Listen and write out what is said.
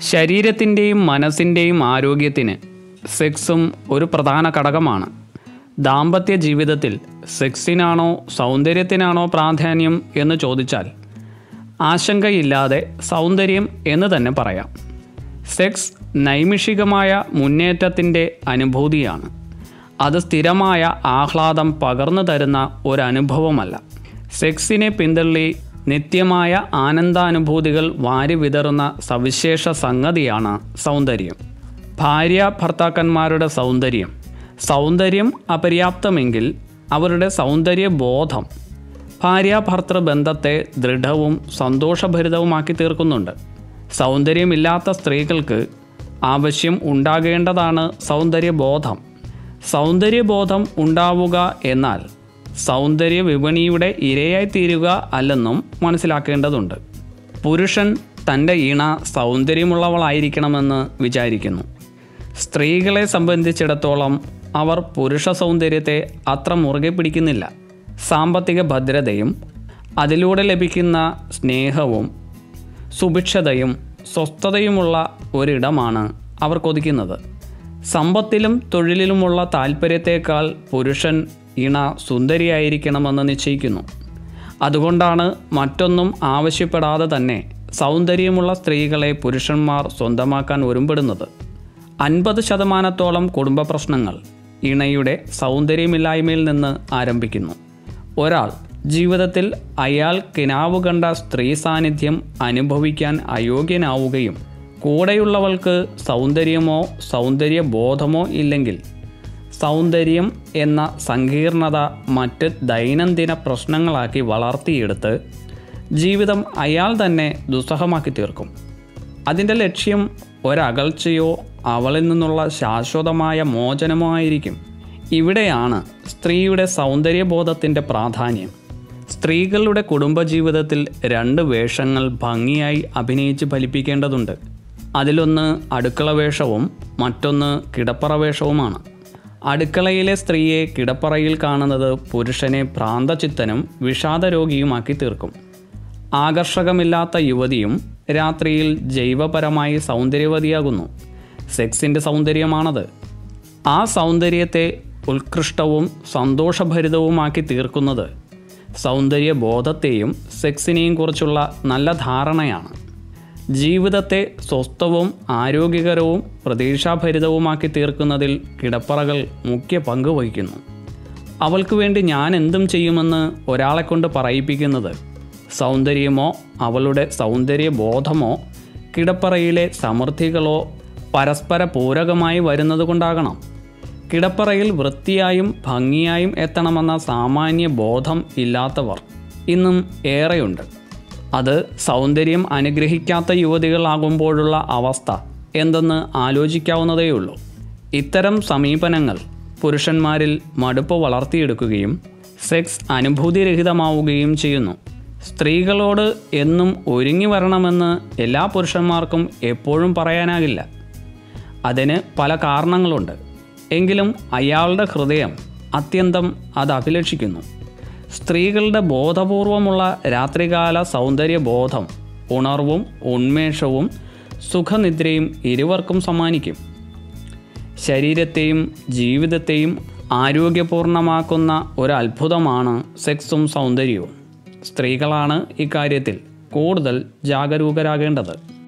ശരീരത്തിന്റെയും മനസ്സിന്റെയും ആരോഗ്യത്തിന് സെക്സും ഒരു പ്രധാന ഘടകമാണ്. ദാമ്പത്യ ജീവിതത്തിൽ സെക്സിനാണോ സൗന്ദര്യത്തിനാണോ പ്രാധാന്യം എന്ന് ചോദിച്ചാൽ ആശങ്കയില്ലാതെ സൗന്ദര്യം എന്ന് തന്നെ പറയാം. സെക്സ് നൈമിഷികമായ മുന്നേറ്റത്തിന്റെ അനുഭൂതിയാണ്. അത് സ്ഥിരമായ ആഹ്ലാദം പകർന്നു തരുന്ന ഒരനുഭവമല്ല സെക്സിനെ പിന്തള്ളി നിത്യമായ ആനന്ദാനുഭൂതികൾ വാരി വിതറുന്ന സവിശേഷ സംഗതിയാണ് സൗന്ദര്യം. ഭാര്യ ഭർത്താക്കന്മാരുടെ സൗന്ദര്യം. സൗന്ദര്യം അപര്യാപ്തമെങ്കിൽ അവരുടെ സൗന്ദര്യബോധം. ഭാര്യാഭർത്തൃ ബന്ധത്തെ ദൃഢവും സന്തോഷഭരിതവുമാക്കി തീർക്കുന്നുണ്ട്. സൗന്ദര്യമില്ലാത്ത സ്ത്രീകൾക്ക് ആവശ്യം ഉണ്ടാകേണ്ടതാണ് സൗന്ദര്യബോധം. സൗന്ദര്യബോധം ഉണ്ടാവുക എന്നാൽ സൗന്ദര്യ വിപണിയുടെ ഇരയായി തീരുക അല്ലെന്നും മനസ്സിലാക്കേണ്ടതുണ്ട്. പുരുഷൻ തന്റെ ഇണ സൗന്ദര്യമുള്ളവളായിരിക്കണമെന്ന് വിചാരിക്കുന്നു. സ്ത്രീകളെ സംബന്ധിച്ചിടത്തോളം അവർ പുരുഷ സൗന്ദര്യത്തെ അത്ര മുറുകെ പിടിക്കുന്നില്ല. സാമ്പത്തിക ഭദ്രതയും അതിലൂടെ ലഭിക്കുന്ന സ്നേഹവും സുഭിക്ഷതയും സ്വസ്ഥതയുമുള്ള ഒരിടമാണ് അവർ കൊതിക്കുന്നത്. സമ്പത്തിലും തൊഴിലിലുമുള്ള താല്പര്യത്തേക്കാൾ പുരുഷൻ ഇണ സുന്ദരിയായിരിക്കണമെന്ന് നിശ്ചയിക്കുന്നു. അതുകൊണ്ടാണ് മറ്റൊന്നും ആവശ്യപ്പെടാതെ തന്നെ സൗന്ദര്യമുള്ള സ്ത്രീകളെ പുരുഷന്മാർ സ്വന്തമാക്കാൻ ഒരുമ്പെടുന്നത്. അൻപത് ശതമാനത്തോളം കുടുംബ പ്രശ്നങ്ങൾ ഇണയുടെ സൗന്ദര്യമില്ലായ്മയിൽ നിന്ന് ആരംഭിക്കുന്നു. ഒരാൾ ജീവിതത്തിൽ അയാൾ കിനാവ് കണ്ട സ്ത്രീ സാന്നിധ്യം അനുഭവിക്കാൻ അയോഗ്യനാവുകയും കൂടെയുള്ളവൾക്ക് സൗന്ദര്യമോ സൗന്ദര്യബോധമോ ഇല്ലെങ്കിൽ സൗന്ദര്യം എന്ന സങ്കീർണത മറ്റ് ദൈനംദിന പ്രശ്നങ്ങളാക്കി വളർത്തിയെടുത്ത് ജീവിതം അയാൾ തന്നെ ദുസ്സഹമാക്കി തീർക്കും. അതിന്റെ ലക്ഷ്യം ഒരകൽച്ചയോ അവളിൽ നിന്നുള്ള ശാശ്വതമായ മോചനമോ ആയിരിക്കും. ഇവിടെയാണ് സ്ത്രീയുടെ സൗന്ദര്യബോധത്തിന്റെ പ്രാധാന്യം. സ്ത്രീകളുടെ കുടുംബജീവിതത്തിൽ രണ്ട് വേഷങ്ങൾ ഭംഗിയായി അഭിനയിച്ച് ഫലിപ്പിക്കേണ്ടതുണ്ട്. അതിലൊന്ന് അടുക്കള വേഷവും മറ്റൊന്ന് കിടപ്പറ വേഷവുമാണ്. അടുക്കളയിലെ സ്ത്രീയെ കിടപ്പറയിൽ കാണുന്നത് പുരുഷനെ ഭ്രാന്തചിത്തനും വിഷാദരോഗിയുമാക്കി തീർക്കും. ആകർഷകമില്ലാത്ത യുവതിയും രാത്രിയിൽ ജൈവപരമായി സൗന്ദര്യവതിയാകുന്നു. സെക്സിന്റെ സൗന്ദര്യമാണത്. ആ സൗന്ദര്യത്തെ ഉത്കൃഷ്ടവും സന്തോഷഭരിതവുമാക്കി തീർക്കുന്നത്. സൗന്ദര്യബോധത്തെയും സെക്സിനെയും കുറിച്ചുള്ള നല്ല ധാരണയാണ്. ജീവിതത്തെ സ്വസ്ഥവും ആരോഗ്യകരവും പ്രതീക്ഷാഭരിതവുമാക്കി തീർക്കുന്നതിൽ കിടപ്പറകൾ മുഖ്യ പങ്ക് വഹിക്കുന്നു. അവൾക്ക് വേണ്ടി ഞാൻ എന്തും ചെയ്യുമെന്ന് ഒരാളെക്കൊണ്ട് പറയിപ്പിക്കുന്നത് സൗന്ദര്യമോ അവളുടെ സൗന്ദര്യബോധമോ കിടപ്പറയിലെ സമൃദ്ധികളോ പരസ്പര പൂരകമായി വരുന്നത് കൊണ്ടാകണം കിടപ്പറയിൽ വൃത്തിയായും ഭംഗിയായും എത്തണമെന്ന സാമാന്യ ബോധം ഇല്ലാത്തവർ ഇന്നും ഏറെയുണ്ട്. അത് സൗന്ദര്യം അനുഗ്രഹിക്കാത്ത യുവതികളാകുമ്പോഴുള്ള അവസ്ഥ എന്തെന്ന് ആലോചിക്കാവുന്നതേയുള്ളൂ. ഇത്തരം സമീപനങ്ങൾ പുരുഷന്മാരിൽ മടുപ്പ് വളർത്തിയെടുക്കുകയും സെക്സ് അനുഭൂതിരഹിതമാവുകയും ചെയ്യുന്നു. സ്ത്രീകളോട് എന്നും ഒരുങ്ങി വരണമെന്ന് എല്ലാ പുരുഷന്മാർക്കും എപ്പോഴും പറയാനാകില്ല. അതിന് പല കാരണങ്ങളുണ്ട്. എങ്കിലും അയാളുടെ ഹൃദയം അത്യന്തം അത് അഭിലഷിക്കുന്നു. സ്ത്രീകളുടെ ബോധപൂർവമുള്ള രാത്രികാല സൗന്ദര്യബോധം ഉണർവും ഉന്മേഷവും സുഖനിദ്രയും ഇരുവർക്കും സമ്മാനിക്കും. ശരീരത്തെയും ജീവിതത്തെയും ആരോഗ്യപൂർണമാക്കുന്ന ഒരു അത്ഭുതമാണ് സെക്സും സൗന്ദര്യവും. സ്ത്രീകളാണ് ഇക്കാര്യത്തിൽ കൂടുതൽ ജാഗരൂകരാകേണ്ടത്.